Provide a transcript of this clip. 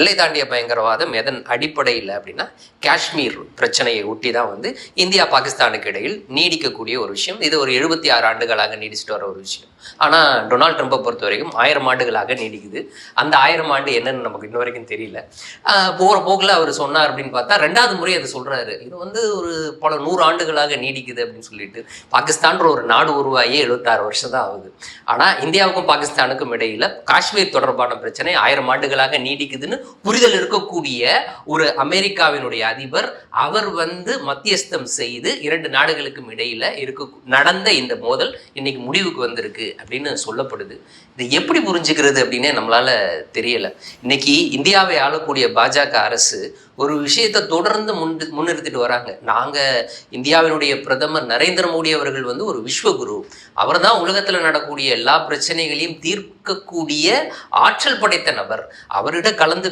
எல்லை தாண்டிய பயங்கரவாதம் எதன் அடிப்படையில் அப்படின்னா காஷ்மீர் பிரச்சனையை ஒட்டி தான் வந்து இந்தியா பாகிஸ்தானுக்கு இடையில் நீடிக்கக்கூடிய ஒரு விஷயம். இது ஒரு எழுபத்தி ஆறு ஆண்டுகளாக நீடிச்சுட்டு வர ஒரு விஷயம். ஆனால் டொனால்ட் ட்ரம்ப்பை பொறுத்த வரைக்கும் ஆயிரம் ஆண்டுகளாக நீடிக்குது. அந்த ஆயிரம் ஆண்டு என்னன்னு நமக்கு இன்ன வரைக்கும் தெரியல. போகிற போக்கில் அவர் சொன்னார் அப்படின்னு பார்த்தா ரெண்டாவது முறை அதை சொல்கிறாரு இது வந்து ஒரு பல நூறு ஆண்டுகளாக நீடிக்குது அப்படின்னு சொல்லிட்டு பாகிஸ்தான்ற ஒரு நாடு உருவாகி எழுபத்தாறு வருஷம் தான் ஆகுது. ஆனால் இந்தியாவுக்கும் பாகிஸ்தானுக்கும் இடையில் காஷ்மீர் தொடர்பான பிரச்சனை ஆயிரம் ஆண்டுகளாக நீடிக்குதுன்னு புரிதல் இருக்கக்கூடிய ஒரு அமெரிக்காவினுடைய அதிபர் அவர் வந்து மத்தியஸ்தம் செய்து இரண்டு நாடுகளுக்கும் இடையில இருக்க நடந்த இந்த மோதல் இன்னைக்கு முடிவுக்கு வந்திருக்கு அப்படின்னு சொல்லப்படுது. இது எப்படி புரிஞ்சுக்கிறது அப்படின்னே நம்மளால தெரியல. இன்னைக்கு இந்தியாவை ஆளக்கூடிய பாஜக அரசு ஒரு விஷயத்தை தொடர்ந்து முன் முன்னிறுத்திட்டு வராங்க. நாங்க இந்தியாவினுடைய பிரதமர் நரேந்திர மோடி அவர்கள் வந்து ஒரு விஸ்வகுரு. அவர் தான் உலகத்துல நடக்கூடிய எல்லா பிரச்சனைகளையும் தீர்க்கக்கூடிய ஆற்றல் படைத்த நபர். அவரிட கலந்து